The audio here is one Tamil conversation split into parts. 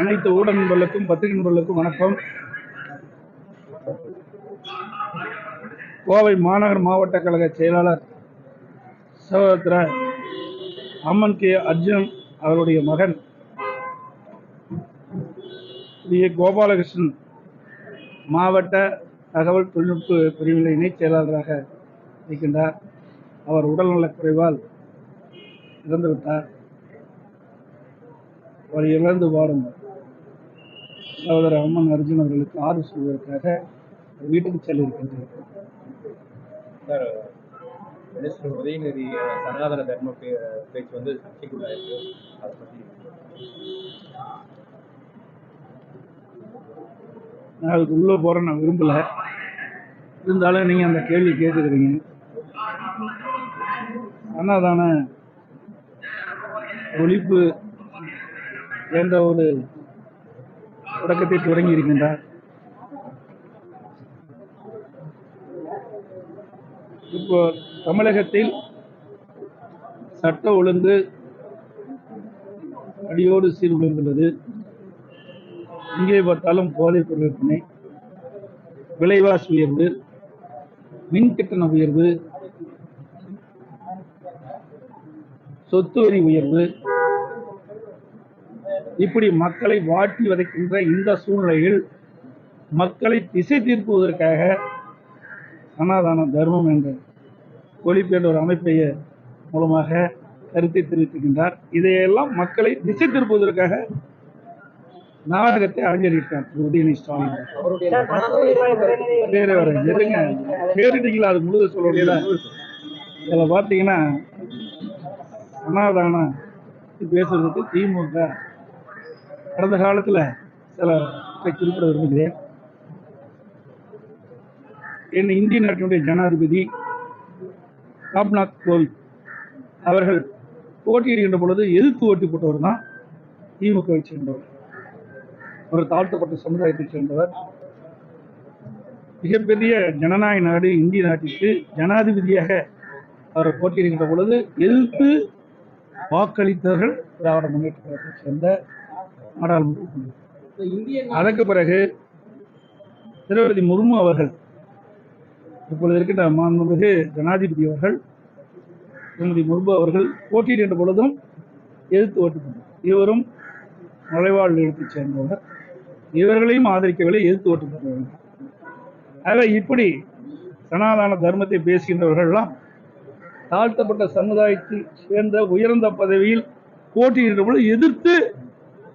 அனைத்து ஊடக நண்பர்களுக்கும் பத்திரிகை நண்பர்களுக்கும் வணக்கம். கோவை மாநகர் மாவட்ட கழக செயலாளர் சகோதர அம்மன் கே அர்ஜுன் அவருடைய மகன் ஏ. கோபாலகிருஷ்ணன் மாவட்ட தகவல் தொழில்நுட்ப பிரிவில் இணைச் செயலாளராக இருக்கின்றார். அவர் உடல்நலக்குறைவால் இறந்துவிட்டார். அவர் இழந்து வாடும் சகோதரர் அம்மன் அர்ஜுன் அவர்களுக்கு ஆறு சொல்வதற்காக வீட்டுக்கு செல்ல இருக்கின்றேன் சார் மினிஸ்டர் உதயநிதி சனாதன தர்ம பேச்சு வந்து சர்ச்சைக்குள்ளாயிருக்கு அதை பற்றி நான் அதுக்கு உள்ளே போகிற நான் விரும்பல. இருந்தாலும் நீங்கள் அந்த கேள்வி கேட்டுக்கிறீங்க. அண்ணாதான ஒழிப்பு என்ற ஒரு தொடக்கத்தை தொடங்கி இருக்கின்றார். இப்போ தமிழகத்தில் சட்ட ஒழுங்கு அடியோடு சீர்குலைந்துள்ளது. எங்கே பார்த்தாலும் போதைப் பொருள் விற்பனை விலைவாசி உயர்வு மின் கட்டண உயர்வு சொத்து வரி உயர்வு இப்படி மக்களை வாட்டி வதைக்கின்ற இந்த சூழ்நிலையில் மக்களை திசை திருப்புவதற்காக சனாதன தர்மம் என்ற ஒழிப்பு என்ற ஒரு அமைப்பை மூலமாக கருத்தை தெரிவித்திருக்கின்றார் இதையெல்லாம் மக்களை திசை திருப்புவதற்காக நாடகத்தை அரங்கேறிட்டார் திரு உதயநிதி ஸ்டாலின் வேற வேற எதுங்க? கேட்டுட்டீங்களா அது முழுத சொல்ல இதில் பார்த்தீங்கன்னா சனாதான பேசுறதுக்கு திமுக கடந்த காலத்தில் சில குறிப்பிட விரும்புகிறேன். என் இந்திய நாட்டினுடைய ஜனாதிபதி ராம்நாத் கோவிந்த் அவர்கள் போட்டியிடுகின்ற பொழுது எதிர்த்து ஓட்டி போட்டவர் தான் திமுகவை சேர்ந்தவர். அவர் தாழ்த்தப்பட்ட சமுதாயத்தைச் சேர்ந்தவர். மிகப்பெரிய ஜனநாயக நாடு இந்திய நாட்டிற்கு ஜனாதிபதியாக அவர் போட்டியிடுகின்ற பொழுது எதிர்த்து வாக்களித்தவர்கள் திராவிட முன்னேற்ற கழகத்தைச் சேர்ந்த நாடாளுமன்ற இந்திய அதற்கு பிறகு திரௌபதி முர்மு அவர்கள் இப்பொழுது இருக்கின்ற மாண்புமிகு ஜனாதிபதி அவர்கள் திருமதி முர்மு அவர்கள் போட்டியிடுகின்ற பொழுதும் எதிர்த்து ஓட்டு இவரும் நுழைவாள் எழுத்தைச் சேர்ந்தவர் இவர்களையும் ஆதரிக்கவில்லை எதிர்த்து ஓட்டு போட்டவர்கள் ஆக இப்படி சனாதன தர்மத்தை பேசுகின்றவர்கள்லாம் தாழ்த்தப்பட்ட சமுதாயத்தை சேர்ந்த உயர்ந்த பதவியில் போட்டியிடுகின்ற பொழுது எதிர்த்து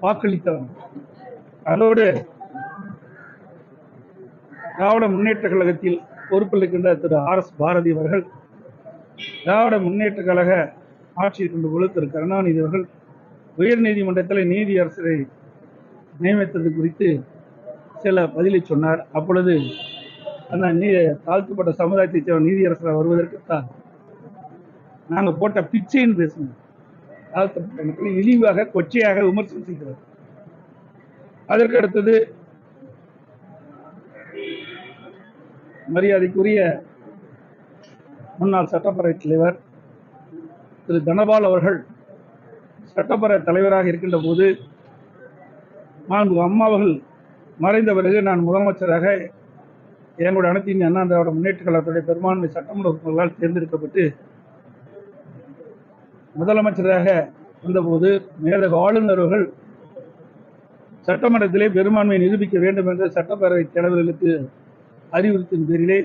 வாக்களித்தவன் அதோடு திராவிட முன்னேற்ற கழகத்தில் பொறுப்பில் இருக்கின்ற திரு ஆர் எஸ் பாரதி அவர்கள். திராவிட முன்னேற்ற கழக ஆட்சியை கொண்டு பொழுது திரு கருணாநிதி அவர்கள் உயர் நீதிமன்றத்தில் நீதியரசரை நியமித்தது குறித்து சில பதிலை சொன்னார். அப்பொழுது அந்த நீ தாழ்த்தப்பட்ட சமுதாயத்தைச் சேர்ந்த நீதியரசராக வருவதற்கு தான் நாங்கள் போட்ட பிச்சைன்னு பேசணும் தாழ்த்தப்பட்ட மக்களை இழிவாக கொச்சையாக விமர்சனம் செய்கிறது அதற்கு அடுத்தது மரியாதைக்குரிய முன்னாள் சட்டப்பேரவைத் தலைவர் திரு தனபால் அவர்கள் சட்டப்பேரவை தலைவராக இருக்கின்ற போது மாண்பு அம்மா அவர்கள் மறைந்த பிறகு நான் முதலமைச்சராக எங்களுடைய அனைத்து இந்திய அண்ணா திராவிட முன்னேற்ற கழகத்துடைய பெரும்பான்மை சட்டமன்ற உறுப்பினர்களால் தேர்ந்தெடுக்கப்பட்டு முதலமைச்சராக வந்தபோது மேலக ஆளுநர் அவர்கள் சட்டமன்றத்திலே பெரும்பான்மையை நிரூபிக்க வேண்டும் என்ற சட்டப்பேரவைத் தலைவர்களுக்கு அறிவுறுத்தின் பேரிலே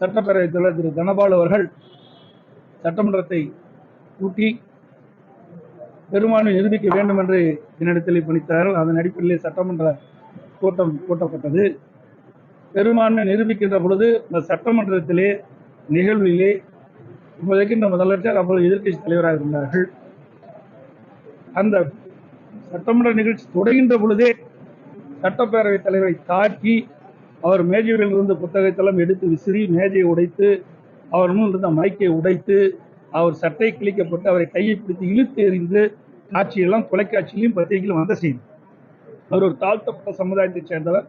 சட்டப்பேரவைத் தலைவர் திரு தனபால் அவர்கள் சட்டமன்றத்தை கூட்டி பெரும்பான்மை நிரூபிக்க வேண்டும் என்று என்னிடத்தில் பணித்தார்கள். அதன் அடிப்படையிலே சட்டமன்ற கூட்டம் கூட்டப்பட்டது. பெரும்பான்மை நிரூபிக்கின்ற பொழுது இந்த சட்டமன்றத்திலே நிகழ்விலே இப்போதைக்கின்ற முதலமைச்சர் அப்பொழுது எதிர்க்கட்சி தலைவராக இருந்தார்கள். அந்த சட்டமன்ற நிகழ்ச்சி தொடங்கின்ற பொழுதே சட்டப்பேரவைத் தலைவரை தாக்கி அவர் மேஜையில் இருந்து புத்தகத்தெல்லாம் எடுத்து விசிறி மேஜையை உடைத்து அவர் முன் இருந்த மைக்கை உடைத்து அவர் சட்டை கிழிக்கப்பட்டு அவரை கையை பிடித்து இழுத்து எறிந்து காட்சியெல்லாம் தொலைக்காட்சியிலும் பத்திரிகையிலும் வந்த செய்தி. அவர் ஒரு தாழ்த்தப்பட்ட சமுதாயத்தைச் சேர்ந்தவர்.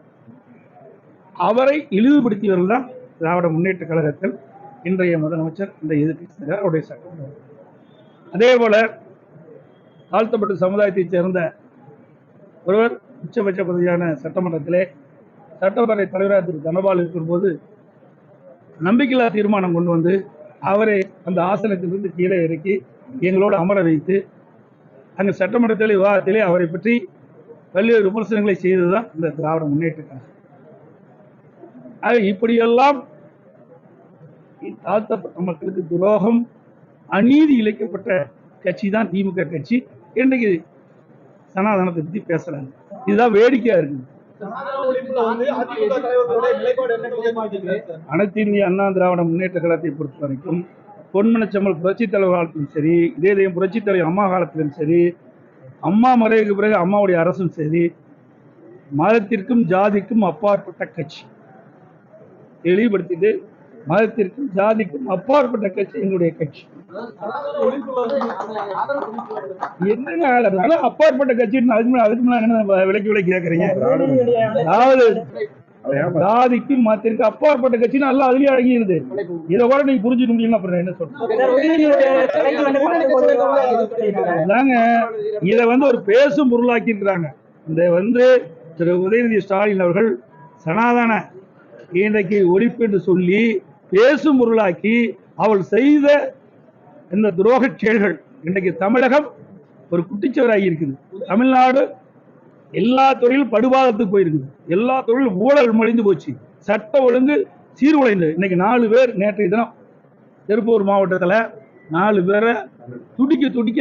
அவரை இழிவுபடுத்தியவர்கள் தான் திராவிட முன்னேற்ற கழகத்தில் இன்றைய முதலமைச்சர் இந்த எதிர்க்கட்சி அவருடைய சட்டம். அதே போல தாழ்த்தப்பட்ட சமுதாயத்தைச் சேர்ந்த ஒருவர் உச்சபட்ச பதவியான சட்டமன்றத்திலே சட்டப்பேரவை தலைவராக திரு. தனபால் இருக்கும்போது நம்பிக்கையில்லா தீர்மானம் கொண்டு வந்து அவரை அந்த ஆசனத்திலிருந்து கீழே இறக்கி எங்களோடு அமர வைத்து அங்கே சட்டமன்றத்தில் விவாதத்திலே அவரை பற்றி பல்வேறு விமர்சனங்களை செய்ததுதான் இந்த திராவிட முன்னேற்ற கழகம். ஆக இப்படியெல்லாம் தாழ்த்தப்பட்ட மக்களுக்கு துரோகம் அநீதி இழைக்கப்பட்ட கட்சி தான் திமுக கட்சி. இன்றைக்கு சனாதனத்தை பத்தி பேசுறாங்க. இதுதான் வேடிக்கையா இருக்குது அனைத்து இந்திய அண்ணா திராவிட முன்னேற்ற கழகத்தை பொறுத்த வரைக்கும் பொன்மனச்சம்மல் புரட்சித் தலைவர் காலத்திலும் சரி இதே புரட்சித் தலைவர் அம்மா காலத்திலும் சரி அம்மா மறைவுக்கு பிறகு அம்மாவுடைய அரசும் சரி மதத்திற்கும் ஜாதிக்கும் அப்பாற்பட்ட கட்சி. தெளிவுபடுத்திட்டு மதத்திற்கும் ஜாதிக்கும் அப்பாற்பட்ட கட்சி எங்களுடைய கட்சி. என்ன அதனால அப்பாற்பட்ட கட்சின்னு அதுக்கு அதுக்கு மேல என்ன விலைக்கு விலை கேட்கறீங்க அதாவது ஜாதிக்கும் மதத்திற்கு அப்பாற்பட்ட கட்சி நல்லா அதுலயே அடங்கிடுது இதை கூட நீங்க புரிஞ்சுக்க முடியல அப்புறம் என்ன சொல்றேன்? அதாங்க இதை வந்து ஒரு பேசும் பொருளாக்கி இருக்கிறாங்க இந்த வந்து திரு. உதயநிதி ஸ்டாலின் அவர்கள் சனாதன இன்றைக்கு ஒழிப்பு என்று சொல்லி பேசும் பொருளாக்கி அவள் செய்த இந்த துரோக செயல்கள் இன்றைக்கு தமிழகம் ஒரு குட்டிச்சுவராகி இருக்குது. தமிழ்நாடு எல்லா துறையிலும் படுபாதத்துக்கு போயிருக்குது. எல்லா துறையிலும் ஊழல் மடிந்து போச்சு. சட்ட ஒழுங்கு சீர்குலைந்து. இன்னைக்கு நாலு பேர் நேற்றைய தினம் திருப்பூர் மாவட்டத்தில் நாலு பேரை துடிக்க துடிக்க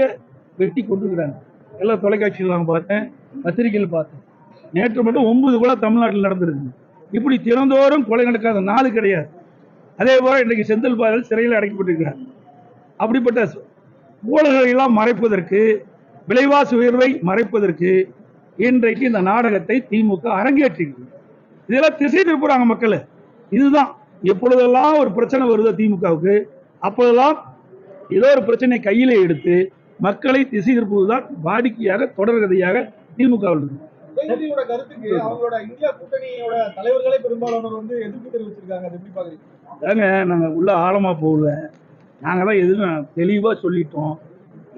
வெட்டி கொண்டுருக்குறாங்க எல்லா தொலைக்காட்சியில் நான் பார்த்தேன் பத்திரிகையில் பார்த்தேன். நேற்று மட்டும் ஒன்பது கூட தமிழ்நாட்டில் நடந்திருக்கு. இப்படி தினந்தோறும் கொலை நடக்காத நாள் கிடையாது. அதே போல இன்றைக்கு செந்தில் பாதல் சிறையில் அடைக்கப்பட்டிருக்கிறார். அப்படிப்பட்ட ஊழல்களை எல்லாம் மறைப்பதற்கு விலைவாசி உயர்வை மறைப்பதற்கு இன்றைக்கு இந்த நாடகத்தை திமுக அரங்கேற்றிருக்கு. இதெல்லாம் திசை திருப்புறாங்க மக்கள். இதுதான். எப்பொழுதெல்லாம் ஒரு பிரச்சனை வருதோ திமுகவுக்கு அப்பொழுதெல்லாம் ஏதோ ஒரு பிரச்சனை கையிலே எடுத்து மக்களை திசை திருப்புவதுதான் வாடிக்கையாக தொடர்கதையாக திமுக இருக்கு. உதயநிதியோட கருத்துக்கு அவங்களோட இந்தியா கூட்டணியோட தலைவர்களே பெரும்பாலானவர் வந்து எதிர்ப்பு தெரிவிச்சிருக்காங்க. அது எப்படி பாக்குறீங்க அதாங்க நாங்கள் உள்ள ஆழமாக போகல. நாங்கள் தான் எதுவும் தெளிவாக சொல்லிட்டோம்.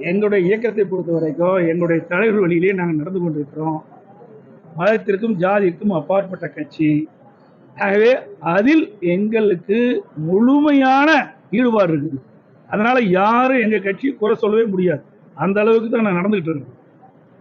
எங்களுடைய இயக்கத்தை பொறுத்த வரைக்கும் எங்களுடைய தலைவர் வழியிலே நாங்கள் நடந்து கொண்டிருக்கிறோம். மதத்திற்கும் ஜாதிக்கும் அப்பாற்பட்ட கட்சி. ஆகவே அதில் எங்களுக்கு முழுமையான ஈடுபாடு இருக்குது. அதனால் யாரும் எங்கள் கட்சி குறை சொல்லவே முடியாது. அந்த அளவுக்கு தான் நான் நடந்துகிட்டு இருக்கேன்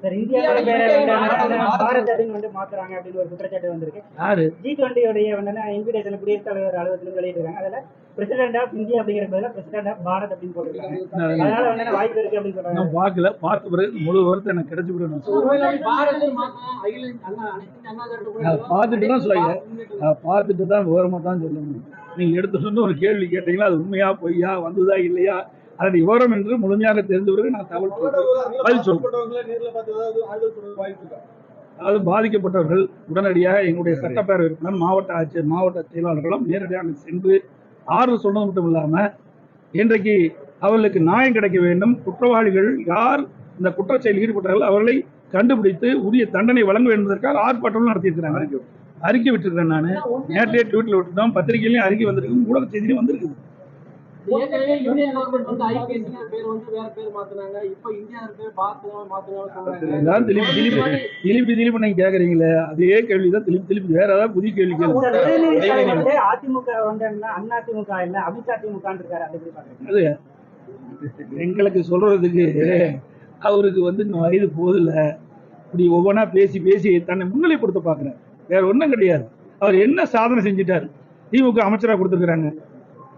சார் இந்தியாவோட பேரை வந்து பாரத் அப்படின்னு வந்து மாத்துறாங்க அப்படின்னு ஒரு குற்றச்சாட்டு வந்திருக்கு. யாரு? ஜி டுவெண்ட்டியோடைய வந்து இன்விடேஷன் குடியரசுத் தலைவர் அலுவலகத்தில் வெளியிட்டிருக்காங்க. அதுல பிரசிடென்ட் ஆஃப் இந்தியா அப்படிங்கிற பதிலா பிரசிடென்ட் ஆஃப் பாரத் அப்படின்னு போட்டிருக்காங்க. அதனால வந்து வாய்ப்பு இருக்கு அப்படின்னு சொல்றாங்க. நான் பார்க்கல. பார்த்த பிறகு முழு வருத்தம் எனக்கு கிடைச்சி விட நான் சொல்றேன். நான் பார்த்துட்டு தான் சொல்லுங்க பார்த்துட்டு தான் விவரமாக தான் சொல்ல முடியும் நீங்கள் எடுத்து சொன்ன ஒரு கேள்வி கேட்டீங்களா அது உண்மையா பொய்யா வந்ததா இல்லையா? அதன் விவரம் என்று முழுமையாக தெரிந்த பிறகு நான் தகவல். பதில் சொல்றேன். அதாவது பாதிக்கப்பட்டவர்கள் உடனடியாக எங்களுடைய சட்டப்பேரவை உறுப்பினர் மாவட்ட ஆட்சியர் மாவட்ட செயலாளர்களும் நேரடியாக சென்று ஆறுதல் சொன்னது மட்டும் இல்லாமல் இன்றைக்கு அவர்களுக்கு நியாயம் கிடைக்க வேண்டும். குற்றவாளிகள் யார் இந்த குற்றச்செயலில் ஈடுபட்டார்கள் அவர்களை கண்டுபிடித்து உரிய தண்டனை வழங்க வேண்டும் என்பதற்காக ஆர்ப்பாட்டம் நடத்தியிருக்கிறாங்க. அறிக்கை. விட்டுருக்கேன் நான். நேற்றைய ட்வீட்டில் விட்டுருந்தோம் பத்திரிகையிலையும் அறிக்கை வந்திருக்கு ஊடக செய்தியிலையும் வந்திருக்குது. ஏற்கனவே யூனியன் கவர்மெண்ட் வந்து ஐபிஎஸ்சி பேர் வந்து வேற பேர் மாத்துனாங்க. இப்ப இந்தியா பேர் பாத்துக்கலாம் மாத்துக்கலாம் சொல்றாங்க. இதான் திருப்பி திருப்பி திருப்பி திருப்பி நீங்க கேக்குறீங்களே அதே கேள்வி தான் திருப்பி திருப்பி வேற ஏதாவது புதிய கேள்வி அதிமுக வந்து அண்ணா திமுக இல்ல அமித்ஷா இருக்காரு அதை அது எங்களுக்கு சொல்றதுக்கு அவருக்கு வந்து இன்னும் வயது போதில்ல இப்படி ஒவ்வொன்றா பேசி பேசி தன்னை முன்னிலைப்படுத்த பார்க்குறாரு வேற ஒன்றும் கிடையாது. அவர் என்ன சாதனை செஞ்சிட்டார்? திமுக அமைச்சராக கொடுத்துருக்குறாங்க.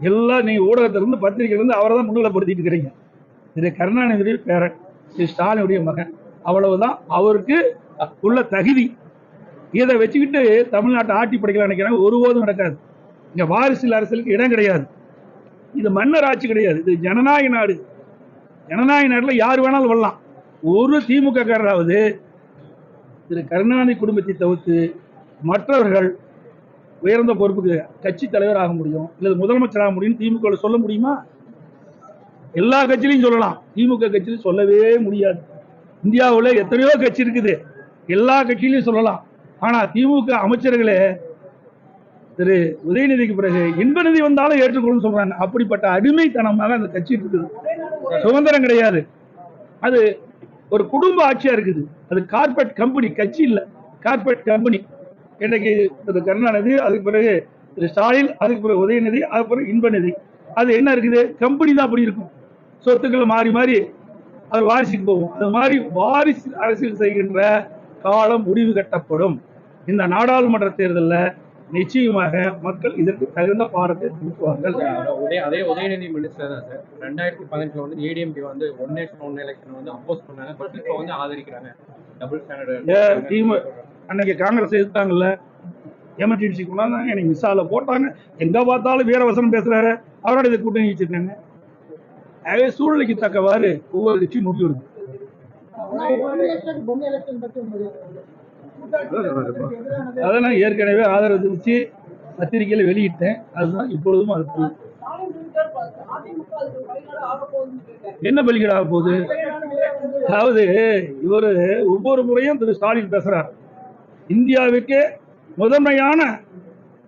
எல்லாம் நீங்கள் ஊடகத்திலிருந்து பத்திரிகையிலேருந்து அவரை தான் முன்னிலைப்படுத்திட்டு இருக்கிறீங்க இது கருணாநிதியுடைய பேரன் இது ஸ்டாலினுடைய மகன். அவ்வளவுதான். அவருக்கு உள்ள தகுதி. இதை வச்சுக்கிட்டு தமிழ்நாட்டை ஆட்டி படைக்கலாம் நினைக்கிறாங்க. ஒருபோதும் நடக்காது. இங்கே வாரிசில் அரசியலுக்கு இடம் கிடையாது. இது மன்னர் ஆட்சி கிடையாது. இது ஜனநாயக நாடு. ஜனநாயக நாட்டில் யார் வேணாலும் வரலாம். ஒரு திமுக காரராவது திரு கருணாநிதி குடும்பத்தை தவிர்த்து மற்றவர்கள் உயர்ந்த பொறுப்புக்கு கட்சி தலைவர் ஆக முடியும் இல்லை முதலமைச்சர் ஆக முடியும் திமுக சொல்ல முடியுமா? எல்லா கட்சியிலையும் சொல்லலாம். திமுக கட்சியிலும் சொல்லவே முடியாது. இந்தியாவில் எத்தனையோ கட்சி இருக்குது. எல்லா கட்சியிலையும் சொல்லலாம். ஆனா திமுக அமைச்சர்களே திரு உதயநிதிக்கு பிறகு இன்பநிதி வந்தாலும் ஏற்றுக்கொள்ளும் சொல்றாங்க. அப்படிப்பட்ட அடிமைத்தனமாக அந்த கட்சி இருக்குது. சுதந்திரம் கிடையாது. அது ஒரு குடும்ப ஆட்சியா இருக்குது. அது கார்பரேட் கம்பெனி கட்சி இல்லை. கார்பரேட் கம்பெனி இன்னைக்கு திரு கருணாநிதி அதுக்கு பிறகு திரு ஸ்டாலின் அதுக்கு பிறகு உதயநிதி அதுக்கு பிறகு இன்பநிதி. அது என்ன இருக்குது? கம்பெனி தான் அப்படி இருக்கும். சொத்துக்கள் மாறி மாறி அது வாரிசுக்கு போகும். அது மாதிரி வாரிசு அரசியல் செய்கின்ற காலம் முடிவு கட்டப்படும். இந்த நாடாளுமன்ற தேர்தலில் நிச்சயமாக மக்கள் இதற்கு தகுந்த பாடத்தை கொடுக்குவார்கள் உதய அதே உதயநிதி மினிஸ்டர் தான் சார். ரெண்டாயிரத்தி பதினெட்டுல வந்து ஏடிஎம்கே வந்து ஒன் நேஷன் ஒன் எலெக்ஷன் வந்து அப்போஸ் பண்ணாங்க. பட் இப்போ வந்து ஆதரிக்கிறாங்க. டபுள் ஏ, திமு- அன்னைக்கு காங்கிரஸ் எதிர்த்தாங்கல்ல? எமர்ஜென்சி கொண்டாந்தாங்க எனக்கு மிஸ்ஸால போட்டாங்க. எங்க பார்த்தாலும் வீரவசனம் பேசுறாரு. அவரோட இதை கூட்டணி வச்சிருக்காங்க. அதே சூழ்நிலைக்கு தக்கவாறு ஒவ்வொரு கட்சியும் முடிவு எடுக்கும். அதை நான் ஏற்கனவே ஆதரவு தெரிவித்து பத்திரிகையில் வெளியிட்டேன். அதுதான் இப்பொழுதும் அது என்ன என்ன ஆக போகுது? அதாவது இவர் ஒவ்வொரு முறையும் திரு ஸ்டாலின் பேசுறார். இந்தியாவுக்கு முதன்மையான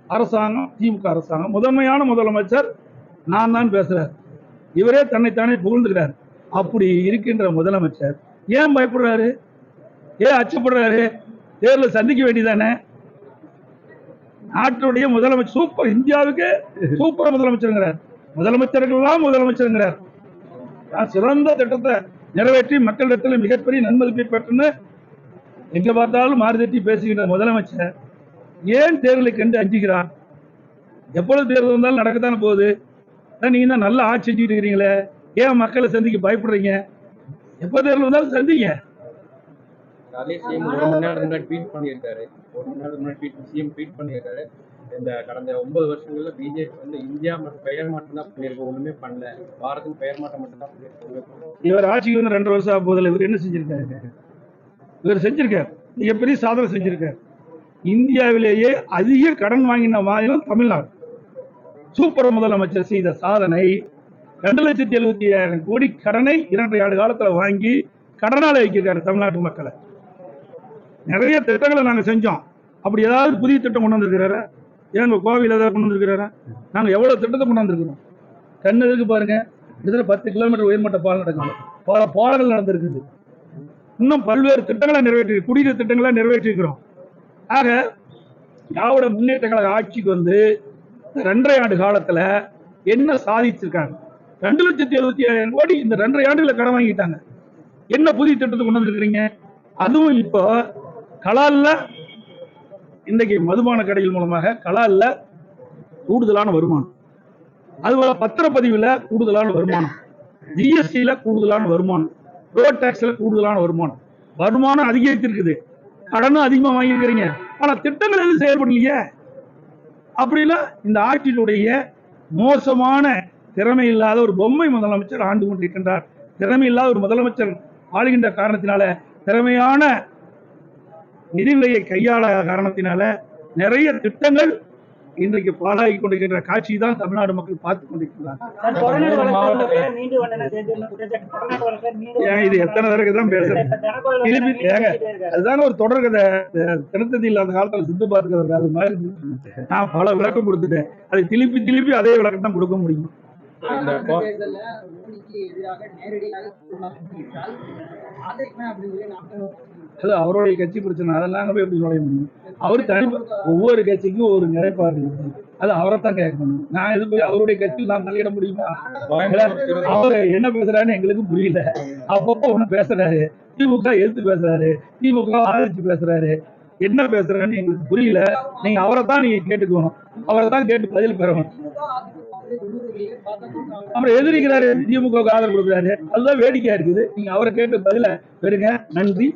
அரசாங்கம் திமுக அரசாங்கம். முதன்மையான முதலமைச்சர் நான் தான் பேசுறார். இவரே தன்னைத்தானே புகழ்ந்துக்கிறார். அப்படி இருக்கின்ற முதலமைச்சர் ஏன் பயப்படுறாரு? ஏன் அச்சப்படுறாரு? தேர்தலை சந்திக்க வேண்டியதானே நாட்டுடைய முதலமைச்சர் சூப்பர் இந்தியாவுக்கு சூப்பர் முதலமைச்சருங்கிறார். முதலமைச்சர்கள்லாம் முதலமைச்சருங்கிறார். நான் சிறந்த திட்டத்தை நிறைவேற்றி மக்களிடத்தில் மிகப்பெரிய நன்மதிப்பை பெற்றுன்னு எங்க பார்த்தாலும் மாறுதட்டி பேசுகின்ற முதலமைச்சர் ஏன் தேர்தலை கண்டு அஞ்சுகிறார்? எப்பொழுது தேர்தல் வந்தாலும் நடக்கத்தானே போகுது? அதான் நீங்க தான் நல்லா ஆட்சி செஞ்சுட்டு இருக்கிறீங்களே. ஏன் மக்களை சந்திக்க பயப்படுறீங்க? எப்போ தேர்தல் வந்தாலும் சந்திங்க. அதே சிஎம் ஒரு மணி நேரம் முன்னாடி ட்வீட் பண்ணியிருக்காரு. ஒரு மணி நேரம் முன்னாடி ட்வீட் சிஎம் ட்வீட் பண்ணியிருக்காரு. இந்த கடந்த ஒன்பது வருஷங்கள்ல பிஜேபி வந்து இந்தியா மற்றும் பெயர் மாற்றம் தான் பண்ணியிருக்கோம் ஒண்ணுமே பண்ணல. பாரதம் பெயர் மாற்றம் மட்டும் தான் பண்ணியிருக்கோம் இவர் ஆட்சிக்கு வந்து ரெண்டு வருஷம் ஆக போதில் இவர் என்ன செஞ்சிருக்காரு? இவர் செஞ்சிருக்கார். மிகப்பெரிய சாதனை செஞ்சிருக்கார். இந்தியாவிலேயே அதிக கடன் வாங்கின மாநிலம் தமிழ்நாடு. சூப்பர் முதலமைச்சர் செய்த சாதனை ரெண்டு லட்சத்தி எழுபத்தி ஐயாயிரம் கோடி கடனை இரண்டரை ஆண்டு காலத்தில் வாங்கி கடனால வைக்கிறாரு தமிழ்நாட்டு மக்களை. நிறைய திட்டங்களை நாங்கள் செஞ்சோம். அப்படி ஏதாவது புதிய திட்டம் கொண்டு வந்திருக்கிறாரா? ஏங்க கோவில் ஏதாவது கொண்டு வந்திருக்கிறாரா? நாங்கள் எவ்வளோ திட்டத்தை கொண்டு வந்திருக்கிறோம்? கண்ணு இருக்கு பாருங்க. கிட்டத்தட்ட பத்து கிலோமீட்டர் உயர்மட்ட பாலம் நடக்குது பல பாலங்கள் நடந்திருக்குது. இன்னும் பல்வேறு திட்டங்களை நிறைவேற்றி குடிநீர் திட்டங்களை நிறைவேற்றிருக்கிறோம் ஆக திராவிட முன்னேற்ற கழக ஆட்சிக்கு வந்து ரெண்டரை ஆண்டு காலத்தில் என்ன சாதிச்சிருக்காங்க? ரெண்டு லட்சத்தி எழுபத்தி ஏழாயிரம் கோடி இந்த ரெண்டரை ஆண்டுகளை கடன் வாங்கிட்டாங்க. என்ன புதிய திட்டத்தை கொண்டு வந்திருக்கிறீங்க? அதுவும் இப்போ கலாலில் இன்றைக்கு மதுபான கடைகள் மூலமாக கலால்ல கூடுதலான வருமானம். அதுபோல் பத்திரப்பதிவில் கூடுதலான வருமானம். ஜிஎஸ்டியில் கூடுதலான வருமானம். ரோட் டேக்ஸில் கூடுதலான வருமானம். வருமானம் அதிகரித்திருக்குது. கடனும் அதிகமாக வாங்கியிருக்கிறீங்க. ஆனால் திட்டங்கள் எதுவும் செயல்படலையே. அப்படின்னா இந்த ஆட்சியினுடைய மோசமான திறமை இல்லாத ஒரு பொம்மை முதலமைச்சர் ஆண்டு கொண்டிருக்கின்றார் திறமை இல்லாத ஒரு முதலமைச்சர் ஆளுகின்ற காரணத்தினால திறமையான நிதிநிலையை கையாள காரணத்தினால நிறைய திட்டங்கள் இன்றைக்கு பாழாகி கொண்டிருக்கின்ற காட்சி தான் தமிழ்நாடு மக்கள் பார்த்து ஏன் இது எத்தனை தடவை தான் பேசுறேன்? திருப்பி ஏங்க. அதுதானே ஒரு தொடர் கதை. தினத்ததி இல்லாத காலத்துல சித்து பார்க்கிறது அது மாதிரி நான் பல விளக்கம் கொடுத்துட்டேன். அதை திருப்பி திருப்பி அதே விளக்கம் தான் கொடுக்க முடியும். அது அவருடைய கட்சி பிரச்சனை அதெல்லாம் போய் எப்படி நுழைய முடியும்? அவர் தனி ஒவ்வொரு கட்சிக்கும் ஒரு நிலைப்பாடு இருக்கு. அது அவரை தான் கேட்கணும். நான் எது போய் அவருடைய கட்சியில் நான் தலையிட முடியுமா? அவர் என்ன பேசுறாருன்னு எங்களுக்கு புரியல. அப்பப்போ ஒண்ணு பேசுறாரு. திமுக எதிர்த்து பேசுறாரு. திமுக ஆதரிச்சு பேசுறாரு. என்ன பேசுறாருன்னு எங்களுக்கு புரியல. நீங்க அவரை தான் நீங்க கேட்டுக்கணும். அவரை தான் கேட்டு பதில் பெறணும். அப்புறம் எதிரிக்கிறாரு திமுக ஆதரவு கொடுக்குறாரு. அதுதான் வேடிக்கையா இருக்குது. நீங்க அவரை கேட்டு பதில பெறுங்க. நன்றி.